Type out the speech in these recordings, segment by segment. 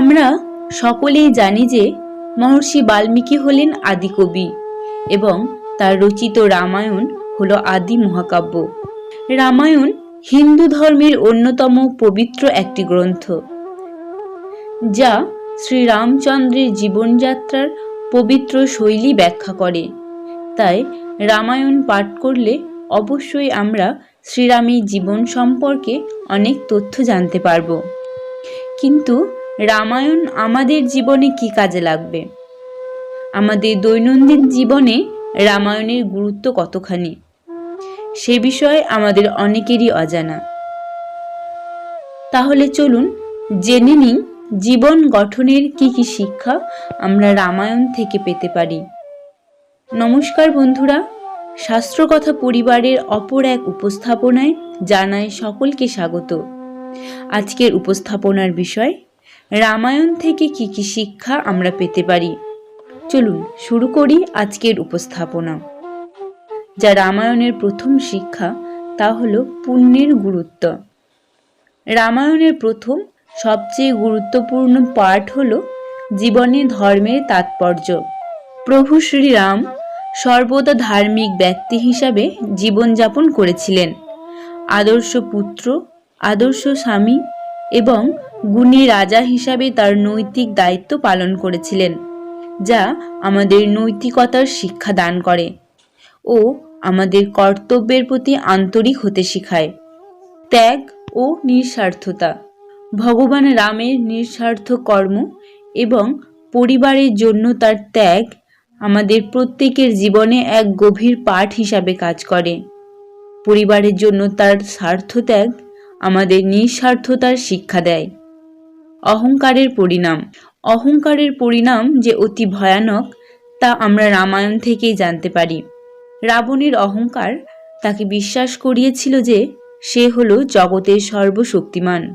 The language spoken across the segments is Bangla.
আমরা সকলেই জানি যে মহর্ষি বাল্মীকি হলেন আদিকবি এবং তার রচিত রামায়ণ হলো আদি মহাকাব্য। রামায়ণ হিন্দু ধর্মের অন্যতম পবিত্র একটি গ্রন্থ, যা শ্রীরামচন্দ্রের জীবনযাত্রার পবিত্র শৈলী ব্যাখ্যা করে। তাই রামায়ণ পাঠ করলে অবশ্যই আমরা শ্রীরামের জীবন সম্পর্কে অনেক তথ্য জানতে পারব। কিন্তু রামায়ণ আমাদের জীবনে কি কাজে লাগবে? আমাদের দৈনন্দিন জীবনে রামায়ণের গুরুত্ব কতখানি? সে বিষয়ে আমাদের অনেকেরই অজানা। তাহলে চলুন জেনে নিই জীবন গঠনের কি কি শিক্ষা আমরা রামায়ণ থেকে পেতে পারি। নমস্কার বন্ধুরা, শাস্ত্রকথা পরিবারের অপর এক উপস্থাপনায় জানায় সকলকে স্বাগত। আজকের উপস্থাপনার বিষয় রামায়ণ থেকে কি কি শিক্ষা আমরা পেতে পারি? চলুন শুরু করি আজকের উপস্থাপনা। যা রামায়ণের প্রথম শিক্ষা, তা হল পুণ্যের গুরুত্ব। রামায়ণের প্রথম, সবচেয়ে গুরুত্বপূর্ণ পাঠ হল জীবনে ধর্মের তাৎপর্য। প্রভু শ্রীরাম সর্বদা ধার্মিক ব্যক্তি হিসাবে জীবনযাপন করেছিলেন। আদর্শ পুত্র, আদর্শ স্বামী এবং গুণী রাজা হিসাবে তার নৈতিক দায়িত্ব পালন করেছিলেন, যা আমাদের নৈতিকতার শিক্ষা দান করে ও আমাদের কর্তব্যের প্রতি আন্তরিক হতে শেখায়। ত্যাগ ও নিঃস্বার্থতা, ভগবান রামের নিঃস্বার্থ কর্ম এবং পরিবারের জন্য তার ত্যাগ আমাদের প্রত্যেকের জীবনে এক গভীর পাঠ হিসাবে কাজ করে। পরিবারের জন্য তার স্বার্থত্যাগ আমাদের নিঃস্বার্থতার শিক্ষা দেয়। অহংকারের পরিণাম। অহংকারের পরিণাম যে অতি ভয়ানক, তা আমরা রামায়ণ থেকেই জানতে পারি। রাবণের অহংকার তাকে বিশ্বাস করিয়েছিল যে সে হলো জগতের সর্বশক্তিমান।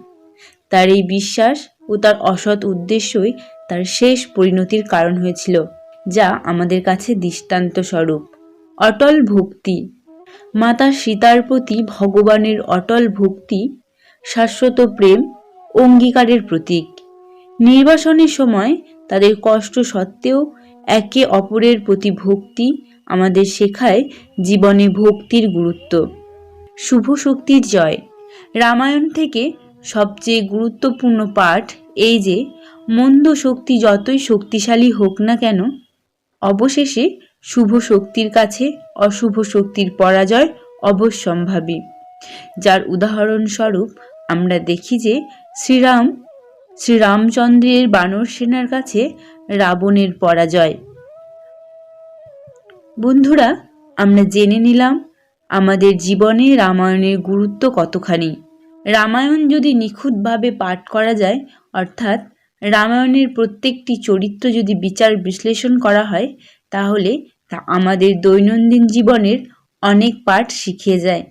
তার এই বিশ্বাস ও তার অসৎ উদ্দেশ্যই তার শেষ পরিণতির কারণ হয়েছিল, যা আমাদের কাছে দৃষ্টান্ত স্বরূপ অটল ভক্তি। মাতা সীতার প্রতি ভগবানের অটল ভক্তি, শাশ্বত প্রেম, অঙ্গীকারের প্রতীক। নির্বাসনের সময় তাদের কষ্ট সত্ত্বেও একে অপরের প্রতি ভক্তি আমাদের শেখায় জীবনে ভক্তির গুরুত্ব। শুভ শক্তির জয়। রামায়ণ থেকে সবচেয়ে গুরুত্বপূর্ণ পাঠ এই যে, মন্দ শক্তি যতই শক্তিশালী হোক না কেন, অবশেষে শুভ শক্তির কাছে অশুভ শক্তির পরাজয় অবশ্যম্ভাবী। যার উদাহরণস্বরূপ আমরা দেখি যে শ্রীরাম, শ্রীরামচন্দ্রের বানর সেনার কাছে রাবণের পরাজয়। বন্ধুরা, আমরা জেনে নিলাম আমাদের জীবনে রামায়ণের গুরুত্ব কতখানি। রামায়ণ যদি নিখুঁতভাবে পাঠ করা যায়, অর্থাৎ রামায়ণের প্রত্যেকটি চরিত্র যদি বিচার বিশ্লেষণ করা হয়, তাহলে তা আমাদের দৈনন্দিন জীবনের অনেক পাঠ শিখিয়ে যায়।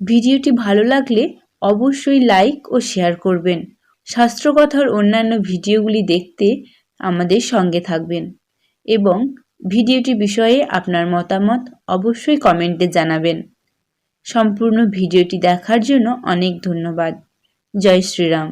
ভিডিওটি ভালো লাগলে অবশ্যই লাইক ও শেয়ার করবেন। শাস্ত্রকথার অন্যান্য ভিডিওগুলি দেখতে আমাদের সঙ্গে থাকবেন এবং ভিডিওটি বিষয়ে আপনার মতামত অবশ্যই কমেন্টে জানাবেন। সম্পূর্ণ ভিডিওটি দেখার জন্য অনেক ধন্যবাদ। জয় শ্রীরাম।